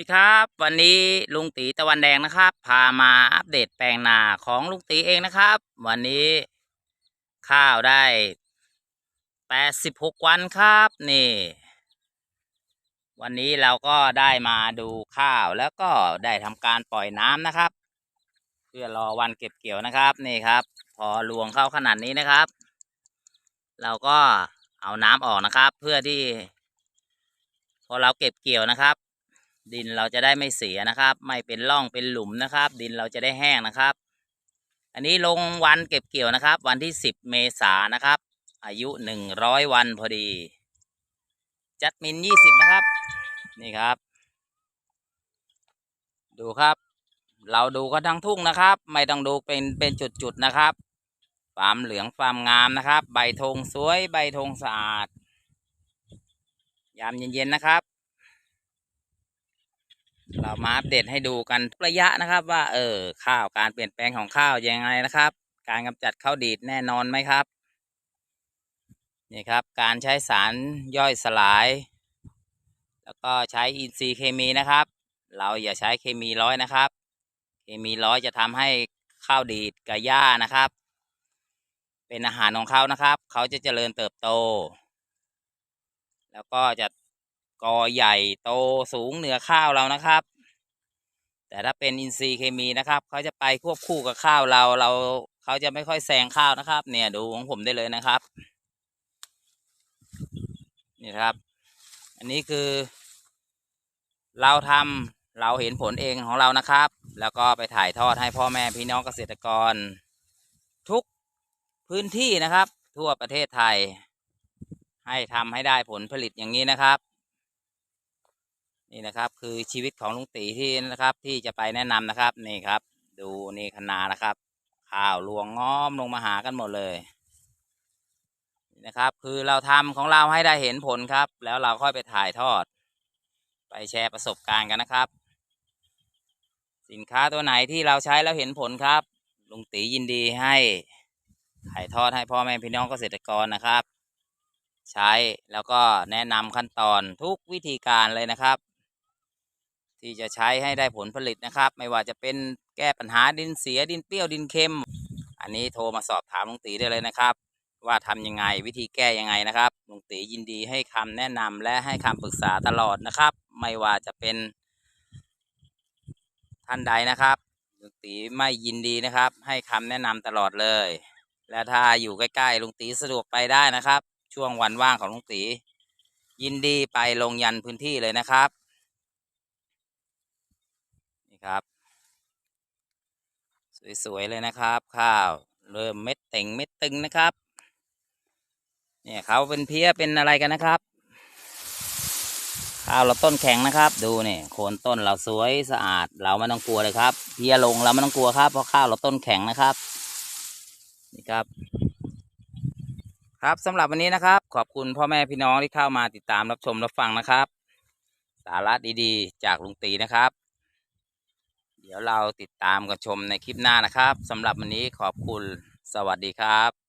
ดีครับ วันนี้ลุงตีตะวันแดงนะครับ พามาอัปเดตแปลงนาของลุงตีเองนะครับ วันนี้ข้าวได้แปดสิบหกวันครับนี่ วันนี้เราก็ได้มาดูข้าวแล้วก็ได้ทำการปล่อยน้ำนะครับ เพื่อรอวันเก็บเกี่ยวนะครับนี่ครับ พอรวงเข้าขนาดนี้นะครับ เราก็เอาน้ำออกนะครับ เพื่อที่ พอเราเก็บเกี่ยวนะครับ ดินเราจะได้ไม่เสียนะครับ ไม่เป็นร่องเป็นหลุมนะครับ ดินเราจะได้แห้งนะครับ อันนี้ลงวันเก็บเกี่ยวนะครับ วันที่สิบเมษายนนะครับ อายุหนึ่งร้อยวันพอดี จัดมินยี่สิบนะครับ นี่ครับ ดูครับ เราดูกันทั้งทุ่งนะครับ ไม่ต้องดูเป็นเป็นจุดๆนะครับฟาร์มเหลืองฟาร์มงามนะครับ ใบธงสวยใบธงสะอาด ยามเย็นๆนะครับ เรามาอัปเดตให้ดูกันทุกระยะนะครับ ว่า เออข้าวการเปลี่ยนแปลงของข้าวยังไงนะครับ การกำจัดข้าวดีดแน่นอนไหมครับนี่ครับ การใช้สารย่อยสลาย แล้วก็ใช้อินทรีย์เคมีนะครับ เราอย่าใช้เคมีร้อยนะครับ เคมีร้อยจะทำให้ข้าวดีดกับหญ้านะครับ เป็นอาหารของเขานะครับ เขาจะเจริญเติบโต แล้วก็จะ กอใหญ่โตสูงเหนือข้าวเรานะครับ แต่ถ้าเป็นอินทรีย์เคมีนะครับ เขาจะไปควบคู่กับข้าวเราเราเขาจะไม่ค่อยแซงข้าวนะครับ เนี่ยดูของผมได้เลยนะครับ นี่ครับ อันนี้คือ เราทำเราเห็นผลเองของเรานะครับ แล้วก็ไปถ่ายทอดให้พ่อแม่พี่น้องเกษตรกร ทุกพื้นที่นะครับ ทั่วประเทศไทย ให้ทำให้ได้ผลผลิตอย่างนี้นะครับ นี่นะครับคือชีวิตของลุงตีที่นะครับ ที่จะไปแนะนำนะครับนี่ครับ ดูนี่คณานะครับ ข้าวรวงง้อมลงมาหากันหมดเลยนนะครับ คือเราทำของเราให้ได้เห็นผลครับ แล้วเราค่อยไปถ่ายทอด ไปแชร์ประสบการณ์กันนะครับ สินค้าตัวไหนที่เราใช้แล้วเห็นผลครับลุงตียินดีให้ถ่ายทอดให้พ่อแม่พี่น้องเกษตรกรนะครับ ใช้แล้วก็แนะนำขั้นตอนทุกวิธีการเลยนะครับ ที่จะใช้ให้ได้ผลผลิตนะครับ ไม่ว่าจะเป็นแก้ปัญหาดินเสียดินเปรี้ยวดินเค็ม อันนี้โทรมาสอบถามลุงตีได้เลยนะครับ ว่าทำยังไงวิธีแก้ยังไงนะครับลุงตียินดีให้คำแนะนำและให้คำปรึกษาตลอดนะครับ ไม่ว่าจะเป็น ท่านใดนะครับลุงตีไม่ยินดีนะครับ ให้คำแนะนำตลอดเลย และถ้าอยู่ใกล้ๆลุงตีสะดวกไปได้นะครับ ช่วงวันว่างของลุงตียินดีไปลงยันพื้นที่เลยนะครับ นี่ครับ สวยๆเลยนะครับ ข้าวเริ่มเม็ดเต่งเม็ดตึงนะครับ เนี่ยเขาเป็นเพี้ยเป็นอะไรกันนะครับ ข้าวเราต้นแข็งนะครับ ดูเนี่ยโคนต้นเราสวยสะอาดเราไม่ต้องกลัวเลยครับ เพี้ยลงเราไม่ต้องกลัวครับ เพราะข้าวเราต้นแข็งนะครับ นี่ครับครับสำหรับวันนี้นะครับ ขอบคุณพ่อแม่พี่น้องที่เข้ามาติดตามรับชมรับฟังนะครับ สาระดีๆ จากลุงตีนะครับ ดี๋ยวเราติดตามกันชมในคลิปหน้านะครับสำหรับวันนี้ขอบคุณสวัสดีครับ